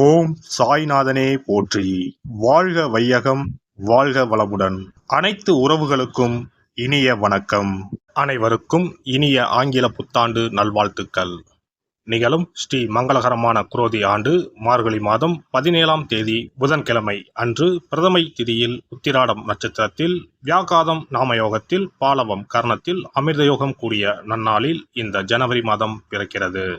ஓம் சாய்நாதனே போற்றி. வாழ்க வையகம் வாழ்க வளமுடன். அனைத்து உறவுகளுக்கும் இனிய வணக்கம். அனைவருக்கும் இனிய ஆங்கில புத்தாண்டு நல்வாழ்த்துக்கள். நிகழும் ஸ்ரீ மங்களகரமான குரோதி ஆண்டு மார்கழி மாதம் பதினேழாம் தேதி புதன்கிழமை அன்று பிரதமை திதியில் உத்திராடம் நட்சத்திரத்தில் வியாகாதம் நாமயோகத்தில் பாலவம் கர்ணத்தில் அமிர்தயோகம் கூடிய நன்னாளில் இந்த ஜனவரி மாதம் பிறக்கிறது.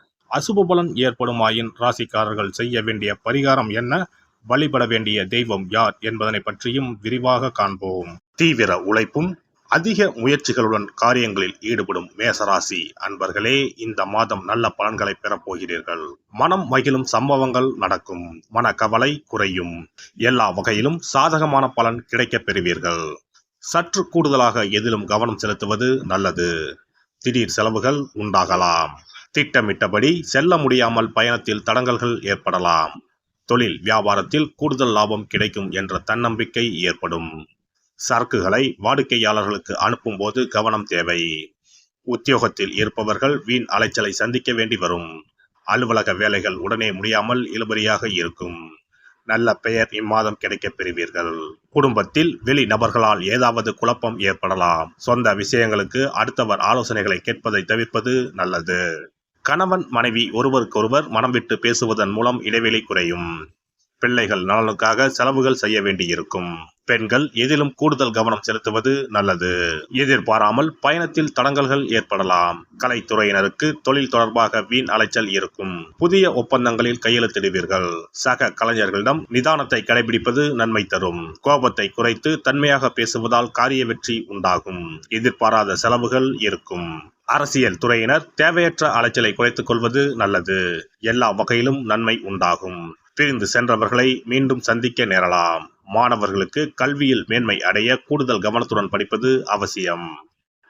அசுப பலன் ஏற்படுமாயின் ராசிக்காரர்கள் செய்ய வேண்டிய பரிகாரம் என்ன? வழிபட வேண்டிய தெய்வம் யார் என்பதனை பற்றியும் விரிவாக காண்போம். தீவிர உழைப்பும் அதிக முயற்சிகளுடன் காரியங்களில் ஈடுபடும் மேசராசி அன்பர்களே இந்த மாதம் நல்ல பலன்களை பெறப்போகிறீர்கள் மனம் மகிழும் சம்பவங்கள் நடக்கும். மனக்கவலை குறையும். எல்லா வகையிலும் சாதகமான பலன் கிடைக்கப் பெறுவீர்கள். சற்று கூடுதலாக எதிலும் கவனம் செலுத்துவது நல்லது. திடீர் செலவுகள் உண்டாகலாம். திட்டமிட்டபடி செல்ல முடியாமல் பயணத்தில் தடங்கல்கள் ஏற்படலாம். தொழில் வியாபாரத்தில் கூடுதல் லாபம் கிடைக்கும் என்ற தன்னம்பிக்கை ஏற்படும். சரக்குகளை வாடிக்கையாளர்களுக்கு அனுப்பும்போது கவனம் தேவை. உத்தியோகத்தில் இருப்பவர்கள் வீண் அலைச்சலை சந்திக்க வேண்டி வரும். அலுவலக வேலைகள் உடனே முடியாமல் இழுபறியாக இருக்கும். நல்ல பெயர் இம்மாதம் கிடைக்கப் பெறுவீர்கள். குடும்பத்தில் வெளி நபர்களால் ஏதாவது குழப்பம் ஏற்படலாம். சொந்த விஷயங்களுக்கு அடுத்தவர் ஆலோசனைகளை கேட்பதை தவிர்ப்பது நல்லது. கணவன் மனைவி ஒருவருக்கொருவர் மனம் விட்டு பேசுவதன் மூலம் இடைவெளி குறையும். பிள்ளைகள் நலனுக்காக செலவுகள் செய்ய வேண்டியிருக்கும். பெண்கள் எதிலும் கூடுதல் கவனம் செலுத்துவது நல்லது. எதிர்பாராமல் பயணத்தில் தடங்கல்கள் ஏற்படலாம். கலைத்துறையினருக்கு தொழில் தொடர்பாக வீண் அலைச்சல் இருக்கும். புதிய ஒப்பந்தங்களில் கையெழுத்திடுவீர்கள். சக கலைஞர்களிடம் நிதானத்தை கடைபிடிப்பது நன்மை தரும். கோபத்தை குறைத்து தன்மையாக பேசுவதால் காரிய வெற்றி உண்டாகும். எதிர்பாராத செலவுகள் இருக்கும். அரசியல் துறையினர் தேவையற்ற அலைச்சலை குறைத்துக் கொள்வது நல்லது. எல்லா வகையிலும் நன்மை உண்டாகும். பிரிந்து சென்றவர்களை மீண்டும் சந்திக்க நேரலாம். மாணவர்களுக்கு கல்வியில் மேன்மை அடைய கூடுதல் கவனத்துடன் படிப்பது அவசியம்.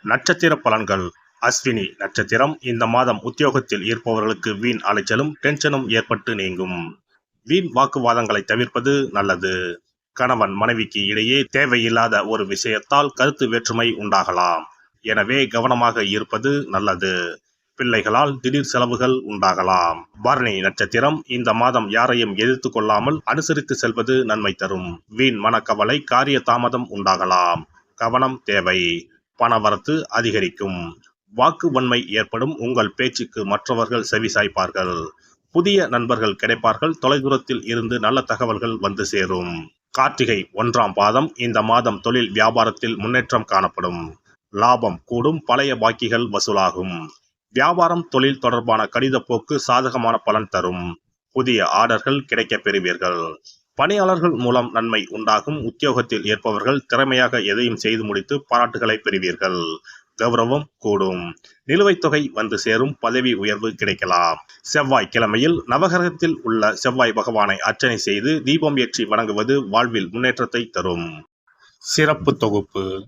நட்சத்திர பலன்கள். அஸ்வினி நட்சத்திரம் இந்த மாதம் உத்தியோகத்தில் இருப்பவர்களுக்கு வீண் அலைச்சலும் டென்ஷனும் ஏற்பட்டு நீங்கும். வீண் வாக்குவாதங்களை தவிர்ப்பது நல்லது. கணவன் மனைவிக்கு இடையே தேவையில்லாத ஒரு விஷயத்தால் கருத்து வேற்றுமை உண்டாகலாம். எனவே கவனமாக இருப்பது நல்லது. பிள்ளைகளால் திடீர் செலவுகள் உண்டாகலாம். பரணி நட்சத்திரம் இந்த மாதம் யாரையும் எதிர்த்து கொள்ளாமல் அனுசரித்து செல்வது நன்மை தரும். வீண் மனக்கவலை காரிய தாமதம் உண்டாகலாம். கவனம் தேவை. பணவரத்து அதிகரிக்கும். வாக்கு வன்மை ஏற்படும். உங்கள் பேச்சுக்கு மற்றவர்கள் செவிசாய்ப்பார்கள் புதிய நண்பர்கள் கிடைப்பார்கள். தொலைதூரத்தில் இருந்து நல்ல தகவல்கள் வந்து சேரும். கார்த்திகை ஒன்றாம் பாதம். இந்த மாதம் தொழில் வியாபாரத்தில் முன்னேற்றம் காணப்படும். லாபம் கூடும் பழைய பாக்கிகள் வசூலாகும். வியாபாரம் தொழில் தொடர்பான கடித போக்கு சாதகமான பலன் தரும். புதிய ஆர்டர்கள் கிடைக்க பெறுவீர்கள். பணியாளர்கள் மூலம் நன்மை உண்டாகும். உத்தியோகத்தில் இருப்பவர்கள் திறமையாக எதையும் செய்து முடித்து பாராட்டுகளை பெறுவீர்கள். கௌரவம் கூடும். நிலுவைத் தொகை வந்து சேரும். பதவி உயர்வு கிடைக்கலாம். செவ்வாய் கிழமையில் நவகிரகத்தில் உள்ள செவ்வாய் பகவானை அர்ச்சனை செய்து தீபம் ஏற்றி வணங்குவது வாழ்வில் முன்னேற்றத்தை தரும். சிறப்பு தொகுப்பு.